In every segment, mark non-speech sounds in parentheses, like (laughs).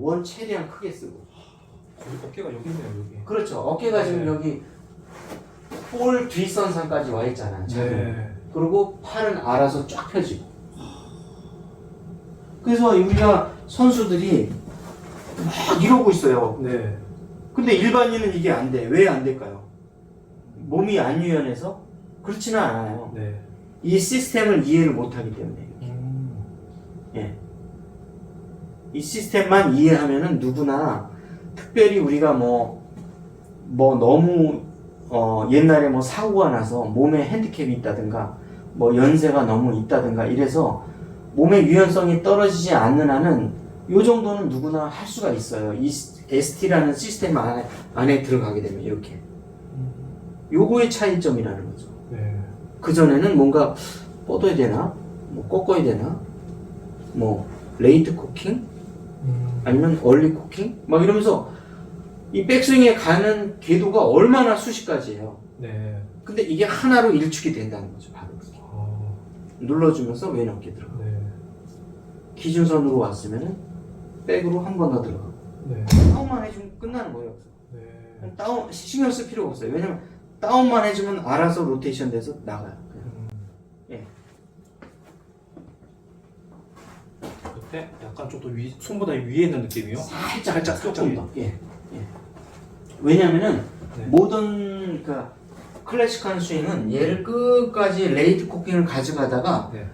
원 최대한 크게 쓰고. 거기 어깨가 여기 있네요 여기. 그렇죠. 어깨가 지금 네. 여기 볼 뒷선상까지 와 있잖아요. 자동. 네. 그리고 팔은 알아서 쫙 펴지고. 그래서 우리가 선수들이 막 이러고 있어요. 네. 근데 일반인은 이게 안 돼. 왜 안 될까요? 몸이 안 유연해서? 그렇지는 않아요. 네. 이 시스템을 이해를 못하기 때문에. 음. 예. 이 시스템만 이해하면은 누구나 특별히 우리가 뭐, 뭐 너무, 어, 옛날에 뭐 사고가 나서 몸에 핸디캡이 있다든가, 뭐 연세가 너무 있다든가 이래서 몸의 유연성이 떨어지지 않는 한은 요 정도는 누구나 할 수가 있어요. 이 ST라는 시스템 안에, 안에 들어가게 되면 이렇게. 요거의 차이점이라는 거죠. 네. 그전에는 뭔가 뻗어야 되나? 뭐 꺾어야 되나? 뭐 레이트 쿠킹? 음. 아니면 얼리 쿠킹? 막 이러면서 이 백스윙에 가는 궤도가 얼마나 수십 가지예요. 네. 근데 이게 하나로 일축이 된다는 거죠, 바로. 아. 눌러주면서 왼 어깨 들어가. 네. 기준선으로 왔으면은 백으로 한 번 더 들어가. 네. 다운만 해주면 끝나는 거예요. 네. 다운 신경 쓸 필요가 없어요. 왜냐면 다운만 해주면 알아서 로테이션 돼서 나가요. 그냥. 음. 예. 옆에 약간 좀 더 위, 손보다 위에 있는 느낌이요? 살짝 살짝, 조금 더. 예. 예. 왜냐면은 네. 모든 그러니까 클래식한 스윙은 얘를 끝까지 레이트 코킹을 가져가다가 네.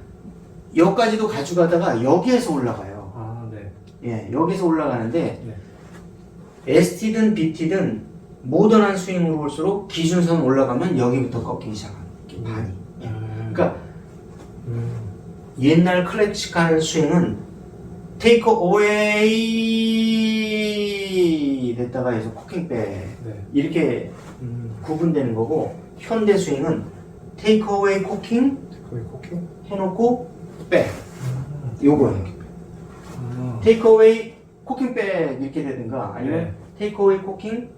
여기까지도 가져가다가 여기에서 올라가요. 아, 네. 예, 여기서 올라가는데 네. ST든 BT든 모던한 스윙으로 올수록 기준선 올라가면 여기부터 꺾이기 게 반이. 예. 음. 그러니까 음. 옛날 클래식한 스윙은 테이크 어웨이 됐다가 해서 코킹 백 네. 이렇게 음. 구분되는 거고 현대 스윙은 테이크 어웨이 코킹? 해놓고 백 음. 요거예요. 아. 테이크 어웨이 코킹 백 이렇게 되든가 아니면 네. 테이크 어웨이 코킹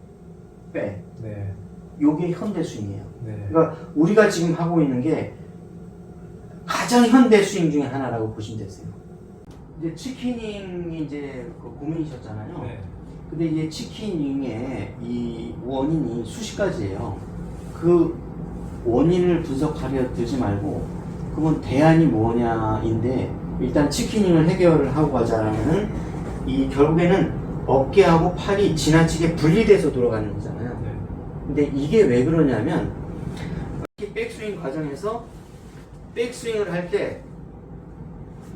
백 네. 요게 현대 스윙이에요. 네. 그러니까 우리가 지금 하고 있는 게 가장 현대 스윙 중에 하나라고 보시면 되세요. 이제 치킨닝이 이제 그 고민이셨잖아요. 네. 근데 이제 치킨닝의 이 원인이 수십 가지예요. 그 원인을 분석하려 들지 말고 그러면 대안이 뭐냐인데 일단 치킨닝을 해결을 하고 가자면은 이 결국에는 어깨하고 팔이 지나치게 분리돼서 돌아가는 거잖아요. 네. 근데 이게 왜 그러냐면 이렇게 백스윙 과정에서 백스윙을 할때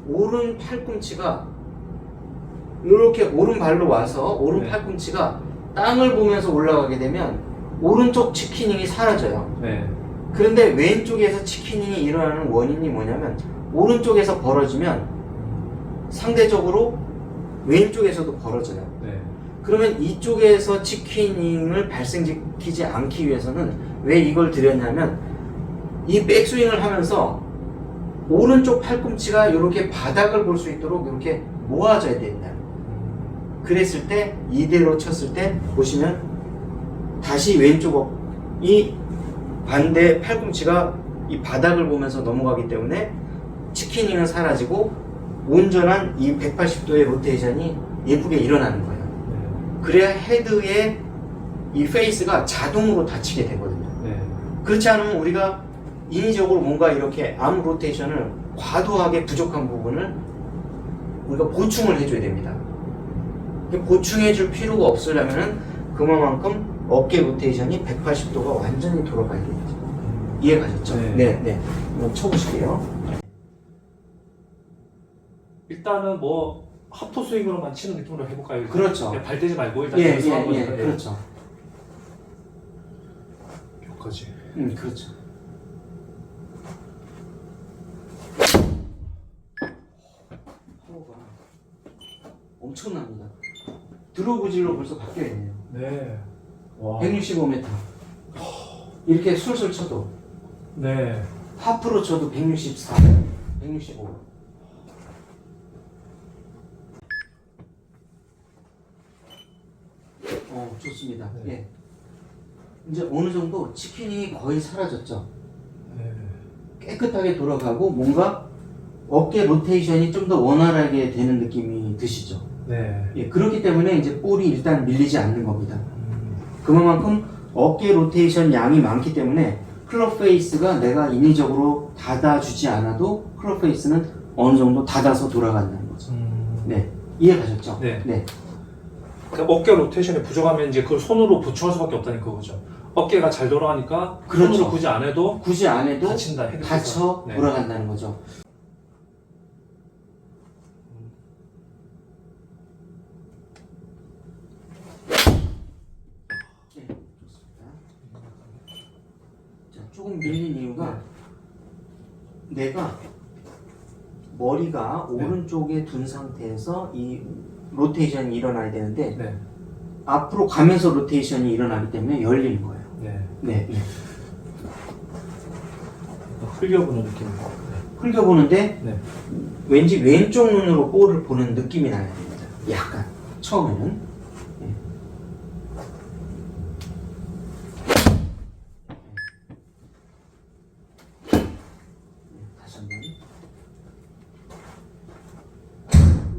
오른 팔꿈치가 이렇게 오른발로 와서 오른 네. 팔꿈치가 땅을 보면서 올라가게 되면 오른쪽 치키닝이 사라져요. 네. 그런데 왼쪽에서 치키닝이 일어나는 원인이 뭐냐면 오른쪽에서 벌어지면 상대적으로 왼쪽에서도 벌어져요. 네. 그러면 이쪽에서 치킨닝을 발생시키지 않기 위해서는 왜 이걸 드렸냐면 이 백스윙을 하면서 오른쪽 팔꿈치가 이렇게 바닥을 볼 수 있도록 이렇게 모아져야 된다. 음. 그랬을 때 이대로 쳤을 때 보시면 다시 왼쪽 어- 이 반대 팔꿈치가 이 바닥을 보면서 넘어가기 때문에 치킨닝은 사라지고 온전한 이 180도의 로테이션이 예쁘게 일어나는 거예요. 네. 그래야 헤드의 이 페이스가 자동으로 닫히게 되거든요. 네. 그렇지 않으면 우리가 인위적으로 뭔가 이렇게 암 로테이션을 과도하게 부족한 부분을 우리가 보충을 해줘야 됩니다. 보충해줄 필요가 없으려면은 그만큼 어깨 로테이션이 180도가 완전히 돌아가야 되죠. 음. 이해 가셨죠? 네. 네, 네. 한번 쳐보실게요. 일단은 뭐 하프 스윙으로만 치는 느낌으로 해볼까요? 그렇죠. 네, 발 대지 말고 일단 예, 여기서 예, 한번 예, 예. 그렇죠. 여기까지. 음, 그렇죠. 파워가 엄청납니다. 드로우질로 벌써 바뀌어 있네요. 네. 와. 165m. 이렇게 술술 쳐도 네. 하프로 쳐도 164, 165. 어, 좋습니다. 네. 예. 이제 어느 정도 치킨이 거의 사라졌죠. 네. 깨끗하게 돌아가고 뭔가 어깨 로테이션이 좀 더 원활하게 되는 느낌이 드시죠. 네. 예, 그렇기 때문에 이제 볼이 일단 밀리지 않는 겁니다. 음, 그만큼 어깨 로테이션 양이 많기 때문에 클럽 페이스가 내가 인위적으로 닫아주지 않아도 클럽 페이스는 어느 정도 닫아서 돌아간다는 거죠. 음. 네. 이해 가셨죠? 네. 네. 그러니까 어깨 로테이션이 부족하면 이제 그걸 손으로 보충할 수밖에 없다는 거죠. 어깨가 잘 돌아가니까 그렇죠. 손으로 굳이 안 해도 굳이 안 해도 다친다. 닫혀 네. 돌아간다는 거죠. 네, 좋습니다. 자, 조금 밀린 이유가 내가 머리가 네. 오른쪽에 둔 상태에서 이 로테이션이 일어나야 되는데 네. 앞으로 가면서 로테이션이 일어나기 때문에 열리는 거예요. 네. 네, 네. 흘려보는 느낌이고. 흘겨보는데 네. 왠지 왼쪽 눈으로 볼을 보는 느낌이 나야 됩니다. 약간 처음에는. 예. 네, 다시 한 번.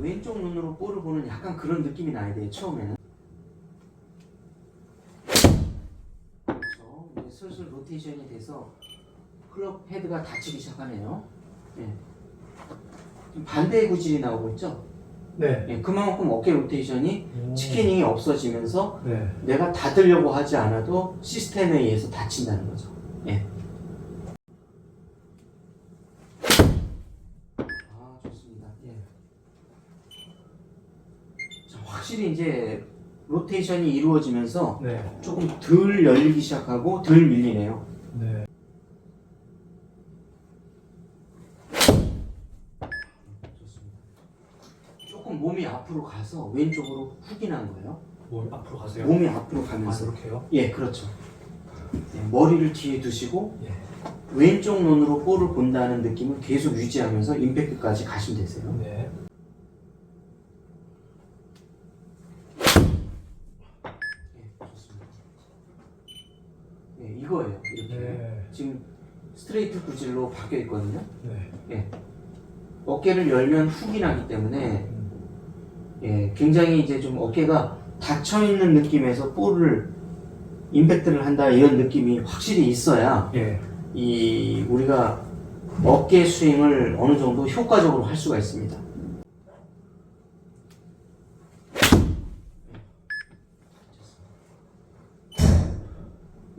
왼쪽 눈으로 볼을 보는 약간 그런 느낌이 나야 돼요. 처음에는. 그렇죠. 이제 슬슬 로테이션이 돼서 클럽 헤드가 닫히기 시작하네요. 예. 지금 반대의 구질이 나오고 있죠? 네. 예, 그만큼 어깨 로테이션이 오. 치킨이 없어지면서 네. 내가 닫으려고 하지 않아도 시스템에 의해서 닫힌다는 거죠. 예. 아, 좋습니다. 예. 자, 확실히 이제 로테이션이 이루어지면서 네. 조금 덜 열리기 시작하고 덜 밀리네요. 네. 좋습니다. 조금 몸이 앞으로 가서 왼쪽으로 훅이 난 거예요. 몸 앞으로 가세요. 몸이 앞으로 아, 가면서. 이렇게요? 예, 그렇죠. 예, 머리를 뒤에 두시고 예. 왼쪽 눈으로 볼을 본다는 느낌을 계속 유지하면서 임팩트까지 가시면 되세요. 네. 예, 좋습니다. 예, 이거예요. 이렇게. 네. 지금 스트레이트 구질로 바뀌어 있거든요. 네. 어깨를 열면 훅이 나기 때문에 음. 예, 굉장히 이제 좀 어깨가 닫혀 있는 느낌에서 볼을 임팩트를 한다 이런 느낌이 확실히 있어야 예. 이 우리가 어깨 스윙을 어느 정도 효과적으로 할 수가 있습니다.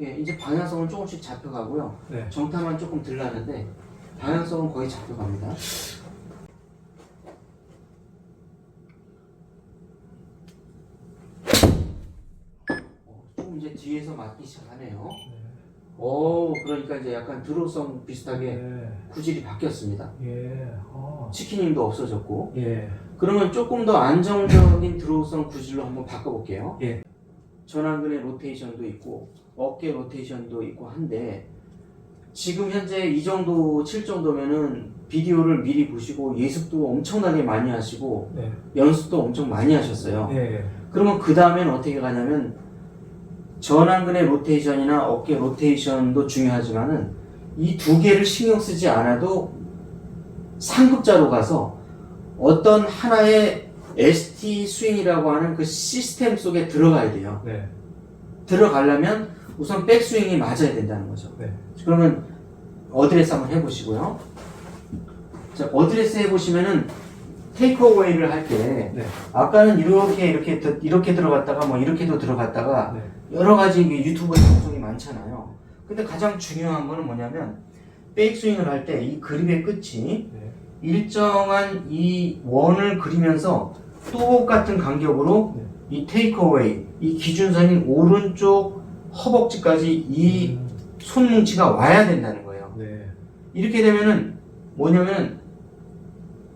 예, 이제 방향성은 조금씩 잡혀가고요. 네. 정타만 조금 들라는데 방향성은 거의 잡혀갑니다. 어, 좀 이제 뒤에서 맞기 시작하네요. 오, 그러니까 이제 약간 드로우성 비슷하게 네. 구질이 바뀌었습니다. 예. 아. 치킨님도 없어졌고. 예. 그러면 조금 더 안정적인 드로우성 구질로 한번 바꿔볼게요. 예. 전완근의 로테이션도 있고 어깨 로테이션도 있고 한데 지금 현재 이 정도 칠 정도면은 비디오를 미리 보시고 예습도 엄청나게 많이 하시고 네. 연습도 엄청 많이 하셨어요. 예. 그러면 그 다음엔 어떻게 가냐면 전완근의 로테이션이나 어깨 로테이션도 중요하지만은 이 두 개를 신경 쓰지 않아도 상급자로 가서 어떤 하나의 ST 스윙이라고 하는 그 시스템 속에 들어가야 돼요. 네. 들어가려면 우선 백스윙이 맞아야 된다는 거죠. 네. 그러면 어드레스 한번 해보시고요. 자, 어드레스 해보시면은 테이크어웨이를 할때 네. 아까는 이렇게 이렇게 드- 이렇게 들어갔다가 뭐 이렇게도 들어갔다가 네. 여러 가지 유튜브에 방송이 많잖아요. 근데 가장 중요한 거는 뭐냐면 백스윙을 할 때 이 그립의 끝이 네. 일정한 이 원을 그리면서 똑같은 간격으로 네. 이 테이크어웨이 이 기준선인 오른쪽 허벅지까지 이 음. 손뭉치가 와야 된다는 거예요. 네. 이렇게 되면은 뭐냐면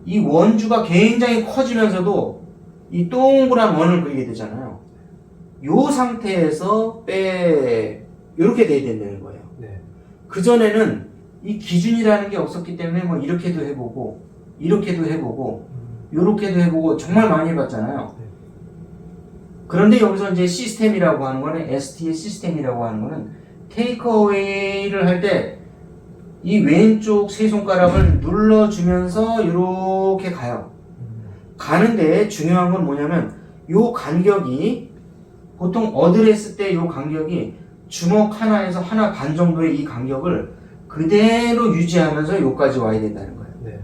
이 원주가 굉장히 커지면서도 이 동그란 원을 그리게 되잖아요. 요 상태에서 빼 이렇게 돼야 된다는 거예요. 네. 그 전에는 이 기준이라는 게 없었기 때문에 뭐 이렇게도 해보고 이렇게도 해보고 음. 요렇게도 해보고 정말 많이 해봤잖아요. 네. 그런데 여기서 이제 시스템이라고 하는 거는 ST의 시스템이라고 하는 거는 테이크어웨이를 할 때 이 왼쪽 세 손가락을 눌러주면서 이렇게 가요. 음. 가는데 중요한 건 뭐냐면 요 간격이 보통 어드레스 때 요 간격이 주먹 하나에서 하나 반 정도의 이 간격을 그대로 유지하면서 요까지 와야 된다는 거예요. 네.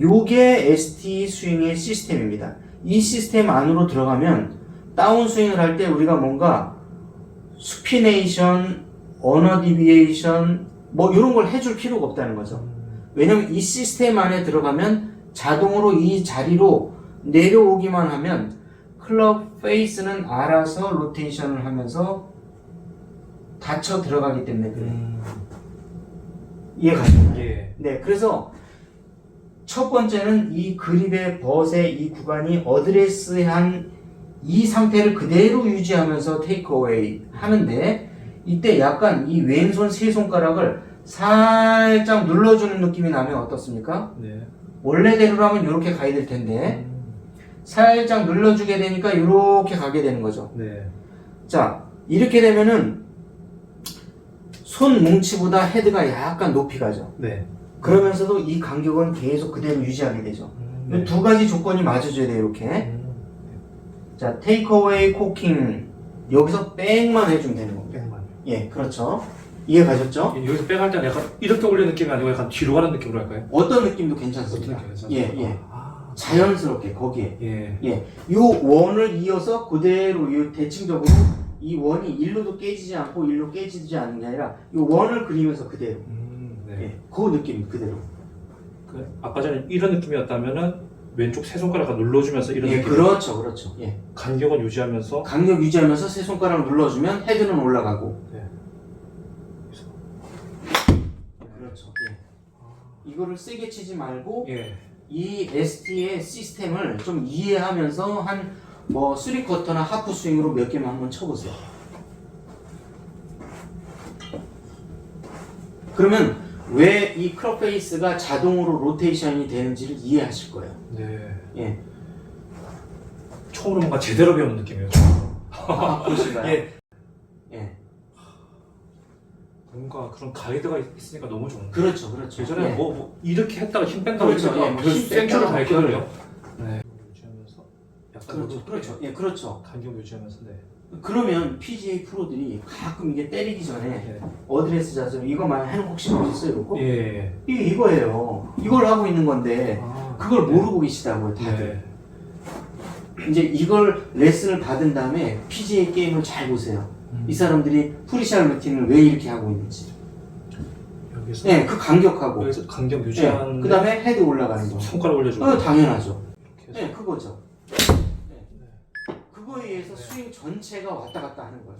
요게 ST 스윙의 시스템입니다. 이 시스템 안으로 들어가면 다운 스윙을 할 때 우리가 뭔가 수피네이션, 언어 디비에이션 뭐 이런 걸 해줄 필요가 없다는 거죠. 왜냐면 이 시스템 안에 들어가면 자동으로 이 자리로 내려오기만 하면 클럽 페이스는 알아서 로테이션을 하면서 닫혀 들어가기 때문에 그래요. 음. 이해가시나요? 예. 네, 그래서 첫 번째는 이 그립의 벗의 이 구간이 어드레스한 이 상태를 그대로 유지하면서 테이크어웨이 하는데 이때 약간 이 왼손 세 손가락을 살짝 눌러주는 느낌이 나면 어떻습니까? 네. 원래대로라면 이렇게 가야 될 텐데 음. 살짝 눌러주게 되니까 이렇게 가게 되는 거죠. 네. 자, 이렇게 되면은 손 뭉치보다 헤드가 약간 높이 가죠. 네. 그러면서도 이 간격은 계속 그대로 유지하게 되죠. 음. 이두 가지 조건이 맞아줘야 돼요, 이렇게. 음. 자, 테이크어웨이 코킹. 여기서 백만 해주면 되는 겁니다. 백만. 예, 그렇죠. 이해 가셨죠? 여기서 백할 때는 약간 이렇게 올리는 느낌이 아니고 약간 뒤로 가는 느낌으로 할까요? 어떤 느낌도 어떤 괜찮습니다. 느낌이죠? 예, 예. 아. 자연스럽게, 거기에. 예. 예. 요 원을 이어서 그대로, 요 대칭적으로 이 원이 일로도 깨지지 않고 일로 깨지지 않는 게 아니라 요 원을 그리면서 그대로. 음. 네. 예, 그 느낌 그대로. 그 아까 전에 이런 느낌이었다면은 왼쪽 세 손가락을 눌러주면서 이런 예, 느낌. 그렇죠, 그렇죠. 예. 간격은 유지하면서 간격 유지하면서 세 손가락 눌러주면 헤드는 올라가고. 네. 그렇죠. 예. 이거를 세게 치지 말고 예. 이 ST의 시스템을 좀 이해하면서 한 뭐 쓰리 쿼터나 하프 스윙으로 몇 개만 한번 쳐보세요. 그러면 왜 이 크롭 페이스가 자동으로 로테이션이 되는지를 이해하실 거예요. 네. 예. 처음으로 뭔가 제대로 배우는 느낌이에요. 아, 그러신가요? 예. 예. 뭔가 그런 가이드가 있- 있으니까 너무 좋은데. 그렇죠, 그렇죠. 예전에 예. 뭐, 뭐 이렇게 했다가 힘 뺀다고 그렇죠. 예, 뭐힘 뺐다가 다 했거든요. 네. 유지하면서 약간 그렇죠, 이렇게 그렇죠. 예, 그렇죠. 간격 유지하면서 네. 그러면 PGA 프로들이 가끔 이게 때리기 전에 네. 어드레스 자세 해놓은 거 혹시 보셨어요? 이거? 예. 이게 이거예요. 이걸 하고 있는 건데 아, 그걸 네. 모르고 계시다고요, 다들. 네. 이제 이걸 레슨을 받은 다음에 PGA 게임을 잘 보세요. 음. 이 사람들이 프리샬 루틴을 왜 이렇게 하고 있는지. 여기서 네, 그 간격하고. 여기서 간격 네, 유지하는 그 다음에 헤드 올라가는 거. 손가락 올려주고 어, 당연하죠. 네, 그거죠. 네. 의해서 스윙 전체가 왔다 갔다 하는 거예요.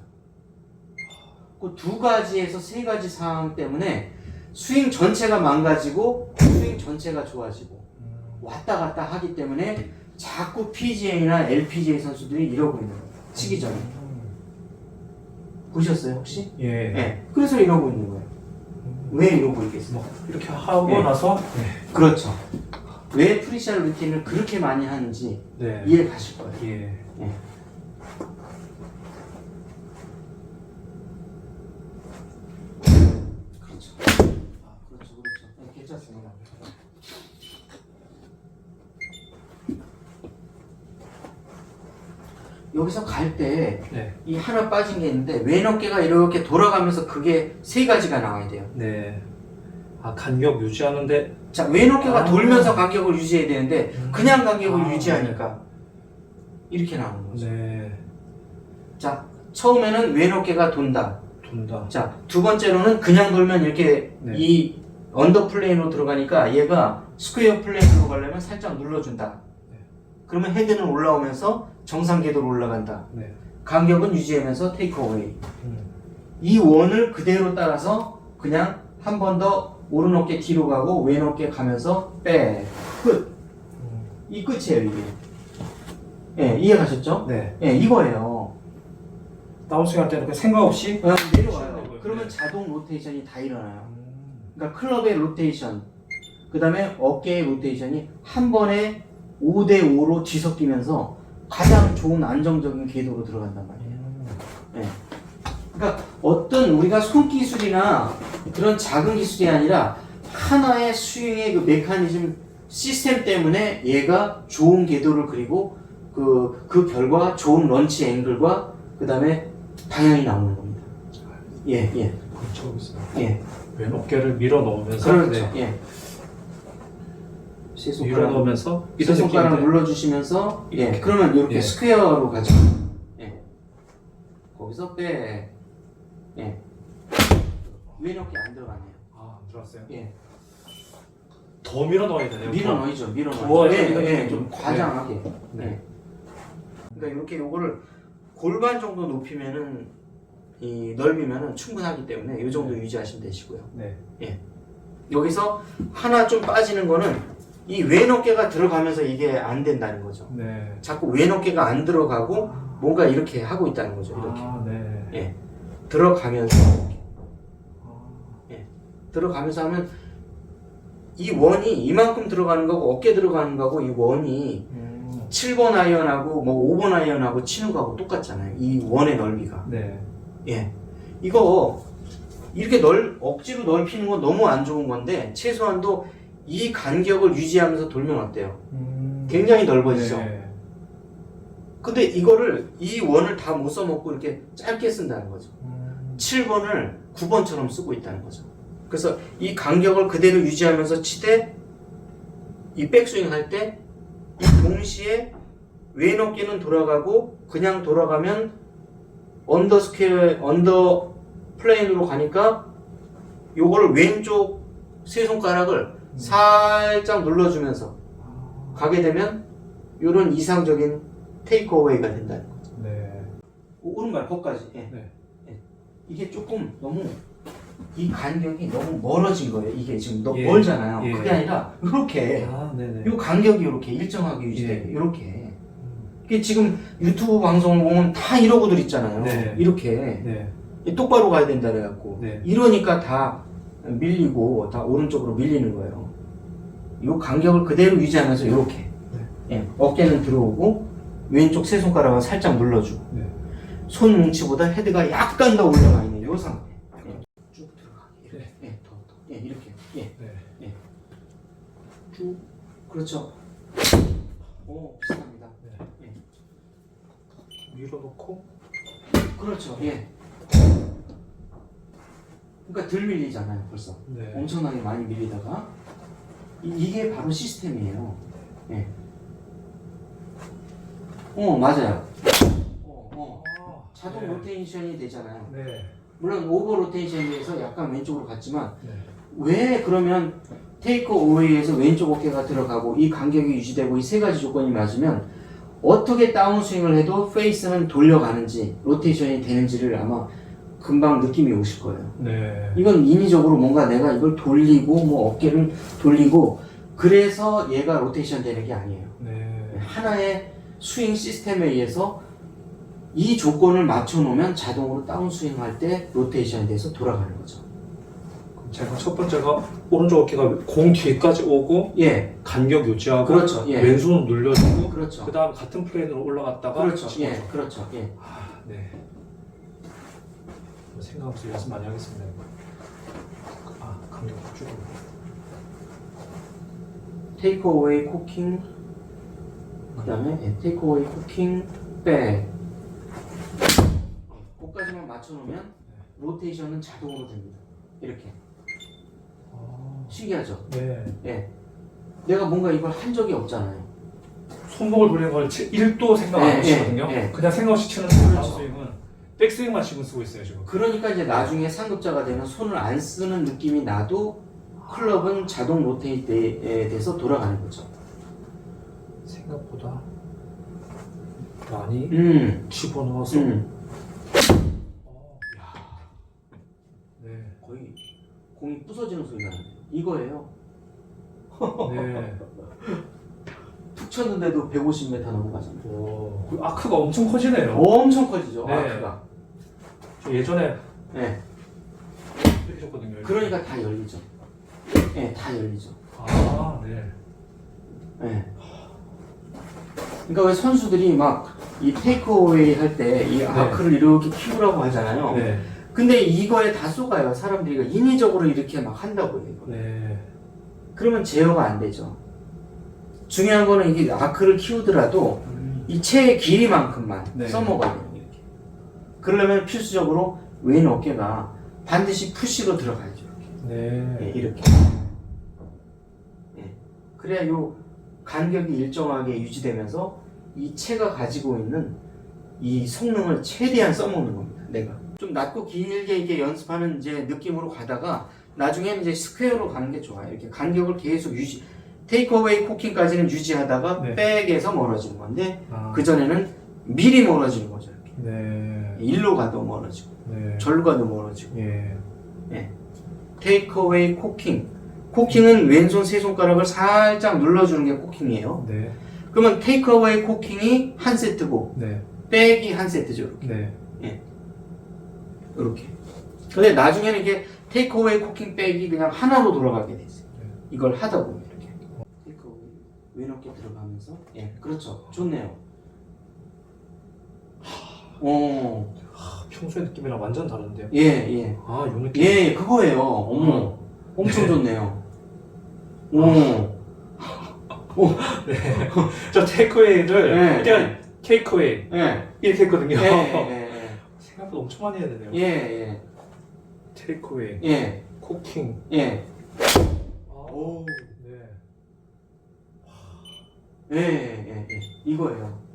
그 두 가지에서 세 가지 상황 때문에 스윙 전체가 망가지고 스윙 전체가 좋아지고 음. 왔다 갔다 하기 때문에 자꾸 PGA나 LPGA 선수들이 이러고 있는 거예요. 치기 전에. 보셨어요, 혹시? 예. 네. 그래서 이러고 있는 거예요. 왜 이러고 있겠어요? 뭐 이렇게 하고 예. 나서 그렇죠. 왜 프리샬 루틴을 그렇게 많이 하는지 네. 이해 가실 거예요. 예. 그렇죠. 아, 그렇죠, 그렇죠. 네, 괜찮습니다. 여기서 갈때이 네. 하나 빠진 게 있는데 왼 어깨가 이렇게 돌아가면서 그게 세 가지가 나와야 돼요. 네. 아 간격 유지하는데 자, 왼 어깨가 아. 돌면서 간격을 유지해야 되는데 그냥 간격을 아, 유지하니까 이렇게 나오는 거죠. 네. 자, 처음에는 왼 어깨가 돈다. 돈다. 자, 두 번째로는 그냥 돌면 이렇게 네. 이 언더 플레인으로 들어가니까 얘가 스퀘어 플레인으로 가려면 살짝 눌러준다. 네. 그러면 헤드는 올라오면서 정상 궤도로 올라간다. 네. 간격은 유지하면서 테이크 어웨이. 음. 이 원을 그대로 따라서 그냥 한 번 더 오른 어깨 뒤로 가고 왼 어깨 가면서 빼. 끝. 음. 이 끝이에요, 이게. 예, 이해 가셨죠? 네. 예, 이거예요. 다운스윙 할 때는 그 생각 없이 그냥 내려와요. 그러면 거예요. 자동 로테이션이 다 일어나요. 음. 그러니까 클럽의 로테이션, 그 다음에 어깨의 로테이션이 한 번에 5대5로 뒤섞이면서 가장 좋은 안정적인 궤도로 들어간단 말이에요. 음. 그러니까 어떤 우리가 손기술이나 그런 작은 기술이 아니라 하나의 스윙의 그 메커니즘 시스템 때문에 얘가 좋은 궤도를 그리고 그, 그 결과 좋은 런치 앵글과 그 다음에 방향이 나오는 겁니다. 예, 예, 쳐보겠습니다. 예. 왼 어깨를 밀어 넣으면서 그렇죠. 네. 예. 세 손가락, 넣으면서 세 손가락 눌러주시면서, 예, 이렇게. 그러면 이렇게 예. 스퀘어로 가죠. 예. 거기서 빼, 예. 왼 어깨 안 들어가네요. 아 들어왔어요. 예. 더 밀어 넣어야 되네요. 밀어 더. 넣이죠, 밀어. 부어야 예, 예. 좀 과장하게. 네. 예. 그러니까 이렇게 요거를 골반 정도 높이면은 이 넓이면은 충분하기 때문에 이 정도 유지하시면 되시고요. 네. 여기서 하나 좀 빠지는 거는 이왼 어깨가 들어가면서 이게 안 된다는 거죠. 네. 자꾸 왼 어깨가 안 들어가고 뭔가 이렇게 하고 있다는 거죠. 이렇게 아 네. 예. 들어가면서 이렇게. 아, 들어가면서 하면 이 원이 이만큼 들어가는 거고 어깨 들어가는 거고 이 원이 음, 7번 아이언하고 뭐 5번 아이언하고 치는 거하고 똑같잖아요. 이 원의 넓이가. 네. 예. 이거 이렇게 넓 억지로 넓히는 건 너무 안 좋은 건데 최소한도 이 간격을 유지하면서 돌면 어때요? 음, 굉장히 넓어지죠. 네. 근데 이거를 이 원을 다 못 써먹고 이렇게 짧게 쓴다는 거죠. 음, 7번을 9번처럼 쓰고 있다는 거죠. 그래서 이 간격을 그대로 유지하면서 치되 이 백스윙 할때이 동시에 왼 어깨는 돌아가고 그냥 돌아가면 언더 스퀘어 언더 플레인으로 가니까 요거를 왼쪽 세 손가락을 살짝 눌러주면서 아, 가게 되면 요런 이상적인 테이크 어웨이가 된다는 거죠. 네. 오- 오른발 거기까지. 예. 네. 예. 이게 조금 너무 이 간격이 너무 멀어진 거예요. 이게 지금 너무 예. 멀잖아요. 예. 그게 아니라 이렇게 아 네네. 이 간격이 이렇게 일정하게 유지되게 예. 이렇게. 음, 이게 지금 유튜브 방송을 보면 다 이러고들 있잖아요. 네. 이렇게 네. 똑바로 가야 된다 그래갖고 네. 이러니까 다 밀리고 다 오른쪽으로 밀리는 거예요. 이 간격을 그대로 유지하면서 이렇게 네. 예, 어깨는 들어오고 왼쪽 세 손가락을 살짝 눌러주고 네. 손 뭉치보다 헤드가 약간 더 올라가 있는 이 상태. 예, 쭉 들어가게. 이렇게. 예, 더, 더. 예, 이렇게. 예, 네. 쭉. 그렇죠. 오, 비슷합니다. 예. 밀어 넣고 그렇죠. 예. 그러니까 덜 밀리잖아요, 벌써. 네. 엄청나게 많이 밀리다가 이, 게 바로 시스템이에요. 예. 어, 맞아요. 어, 어. 아, 자동 네. 로테이션이 되잖아요. 네. 물론 오버 로테이션에서 약간 왼쪽으로 갔지만 네. 왜 그러면 테이크 오웨이에서 왼쪽 어깨가 들어가고 이 간격이 유지되고 이 세 가지 조건이 맞으면 어떻게 다운스윙을 해도 페이스는 돌려가는지 로테이션이 되는지를 아마 금방 느낌이 오실 거예요. 네. 이건 인위적으로 뭔가 내가 이걸 돌리고 뭐 어깨를 돌리고 그래서 얘가 로테이션 되는 게 아니에요. 네. 하나의 스윙 시스템에 의해서 이 조건을 맞춰 놓으면 자동으로 다운 스윙 할 때 로테이션에 대해서 돌아가는 거죠. 제가 첫 번째가 오른쪽 어깨가 공 뒤에까지 오고 예, 간격 유지하고 그렇죠. 예. 왼손을 눌려주고 그렇죠. 그 다음 같은 플레인으로 올라갔다가 그렇죠. 예, 그렇죠. 예. 아, 네. 생각하면서 연습 많이 하겠습니다. 아, 간격 쭉. 테이크 어웨이 코킹 그다음에 예, 테이크 어웨이 코킹 백 거기까지만 맞춰 놓으면 로테이션은 자동으로 됩니다. 이렇게 아, 신기하죠? 네. 예. 내가 뭔가 이걸 한 적이 없잖아요. 손목을 돌리는 걸 1도 생각 안 네, 하시거든요. 네, 네. 그냥 생각 없이 치는. 다운스윙은 백스윙만 지금 쓰고 있어요 지금. 그러니까 이제 나중에 상급자가 되면 손을 안 쓰는 느낌이 나도 클럽은 자동 로테이트에 돼서 돌아가는 거죠. 생각보다 많이 음, 집어넣어서. 음. 어, 야. 네. 거의 공이 부서지는 소리가 나요. 이거예요. 네. (laughs) 툭 쳤는데도 150m 넘어가잖아요. 오, 그 아크가 엄청 커지네요. 엄청 커지죠, 네. 아크가. 저 예전에 네. 이렇게. 이렇게. 그러니까 다 열리죠. 네, 다 열리죠. 아, 네. 네. 그러니까 왜 선수들이 막 이 테이크어웨이 할 때 이 아크를 이렇게 키우라고 하잖아요. 네. 근데 이거에 다 쏘가요. 사람들이 인위적으로 이렇게 막 한다고요. 이거. 네. 그러면 제어가 안 되죠. 중요한 거는 이게 아크를 키우더라도 이 체의 길이만큼만 네. 써먹어야 돼요. 그러려면 필수적으로 왼 어깨가 반드시 푸시로 들어가야죠. 이렇게. 예, 네. 이렇게. 예. 그래야 요 간격이 일정하게 유지되면서 이 체가 가지고 있는 이 성능을 최대한 써먹는 겁니다. 내가 좀 낮고 길게 이게 연습하는 이제 느낌으로 가다가 나중에는 이제 스퀘어로 가는 게 좋아요. 이렇게 간격을 계속 유지. 테이크어웨이 코킹까지는 유지하다가 네. 백에서 멀어지는 건데 아, 그 전에는 미리 멀어지는 거죠. 이렇게. 네. 일로 가도 멀어지고 네. 절로 가도 멀어지고. 예. 테이크어웨이 코킹. 코킹은 왼손 세 손가락을 살짝 눌러주는 게 코킹이에요. 네. 그러면 테이크어웨이 코킹이 한 세트고 네. 백이 한 세트죠. 네. 이렇게. 근데 나중에는 이게 테이크어웨이 코킹 백이 그냥 하나로 돌아가게 돼 있어요. 네. 이걸 하다 보면 이렇게. 테이크어웨이 왼 어깨 들어가면서 예, 그렇죠. 좋네요. 어, 아, 평소의 느낌이랑 완전 다른데요. 예, 예. 아, 요 느낌. 예, 예, 그거예요. 어머, 엄청 좋네요. 오, 저 테이크웨이를 예, 그냥 케이크웨이 예, 이렇게 했거든요. 예, 예, 생각보다 엄청 많이 해야 되네요. 예, 예, 테이크웨이, 예, 쿠킹. 예, 아, 오. 네. 예, 예, 예, 이거예요.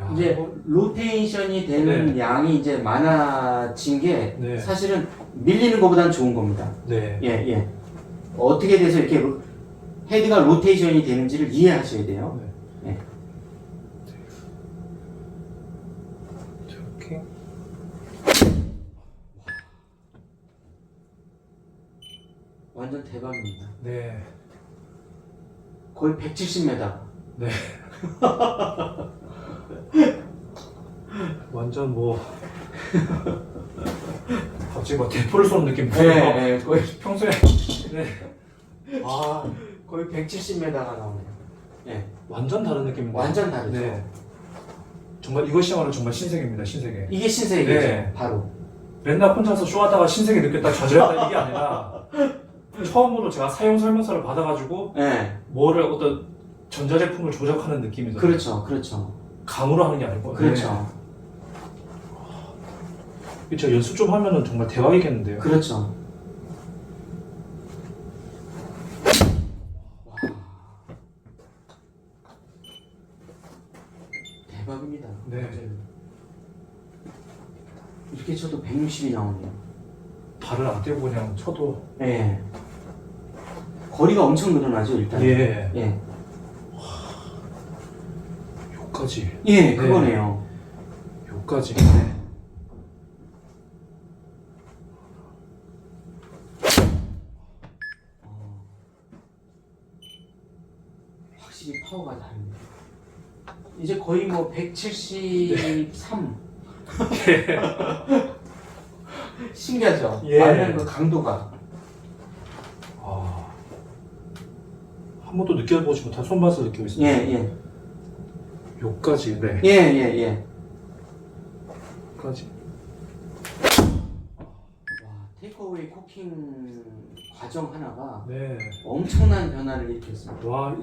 야, 이제 이거- 로테이션이 되는 양이 이제 많아진 게 네. 사실은 밀리는 것보다는 좋은 겁니다. 네. 예, 예. 어떻게 돼서 이렇게 로- 헤드가 로테이션이 되는지를 이해하셔야 돼요. 네. 쿠킹. 완전 대박입니다. 네. 거의 170m. (laughs) 완전 뭐 (laughs) 갑자기 막 대포를 쏘는 느낌. 네, 네, 거의 평소에 (laughs) 네. 아 거의 170m가 나오네요. 예, 완전 다른 느낌인데. 완전 다르죠. 네. 정말 이것이야말로 정말 신세계입니다. 신세계. 이게 신세계죠, 네. 바로. 맨날 혼자서 쇼하다가 신세계 느꼈다 좌절했다 이게 아니라 (laughs) 처음으로 제가 사용 설명서를 받아가지고 예, 뭐를 어떤 전자제품을 조작하는 느낌이죠. 그렇죠, 그렇죠, 감으로 하는 게 아니고. 그렇죠, 네. 저 연습 좀 하면은 정말 대박이겠는데요. 그렇죠. 와. 대박입니다. 네. 이렇게 쳐도 160이 나오네요. 발을 안 떼고 그냥 쳐도 예. 거리가 엄청 늘어나죠, 일단. 예. 예. 요까지 예, 그거네요. 요까지. 어. 확실히 파워가 다릅니다. 이제 거의 뭐 173. (laughs) 신기하죠? 예. 맞는 그 강도가. 아. 한 번도 느껴보지 못한 손맛을 느끼고 예, 있습니다. 예. 요까지. 네. 예, 예, 예. 요까지. 와, 테이크어웨이 쿠킹 과정 하나가 네. 엄청난 변화를 일으켰습니다. 와,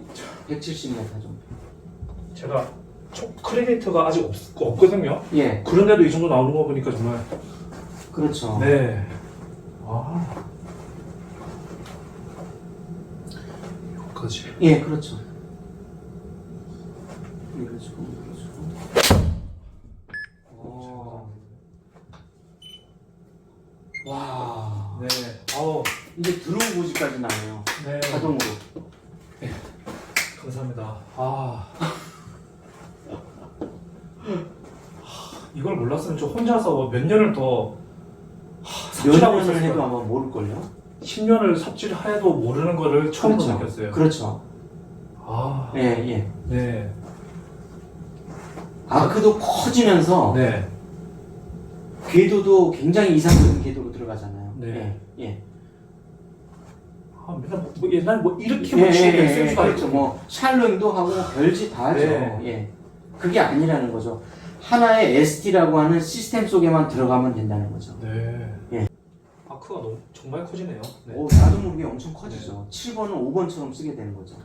170m 정도. 제가 초 크레디트가 아직 없, 없거든요. 예, 그런데도 이 정도 나오는 거 보니까 정말 그렇죠. 네. 아. 요까지. 예, 그렇죠. 밀어주고, 밀어주고. 오. 와. 네. 아우. 이제 드로우 보지까지 나와요. 네. 자동으로. 감사합니다. 아. 이걸 몰랐으면 저 혼자서 몇 년을 더 하, 삽질하고 있었어요. 해도 아마 모를걸요? 10년을 삽질해도 모르는 거를 처음 그렇죠. 느꼈어요. 그렇죠. 아. 예, 예. 네. 아크도 커지면서 네. 궤도도 굉장히 이상적인 궤도로 들어가잖아요. 네. 예, 예. 아, 맨날 뭐, 뭐 옛날 뭐 이렇게 예, 뭐 치는 예, 게 예, 센줄 그렇죠. 알고. 뭐 샬롬도 하고 별짓 다 하죠. 네. 예. 그게 아니라는 거죠. 하나의 ST라고 하는 시스템 속에만 들어가면 된다는 거죠. 네. 예. 아 마크가 너무 정말 커지네요. 네. 오, 나도 모르게 엄청 커지죠. 7번은 5번처럼 쓰게 되는 거죠.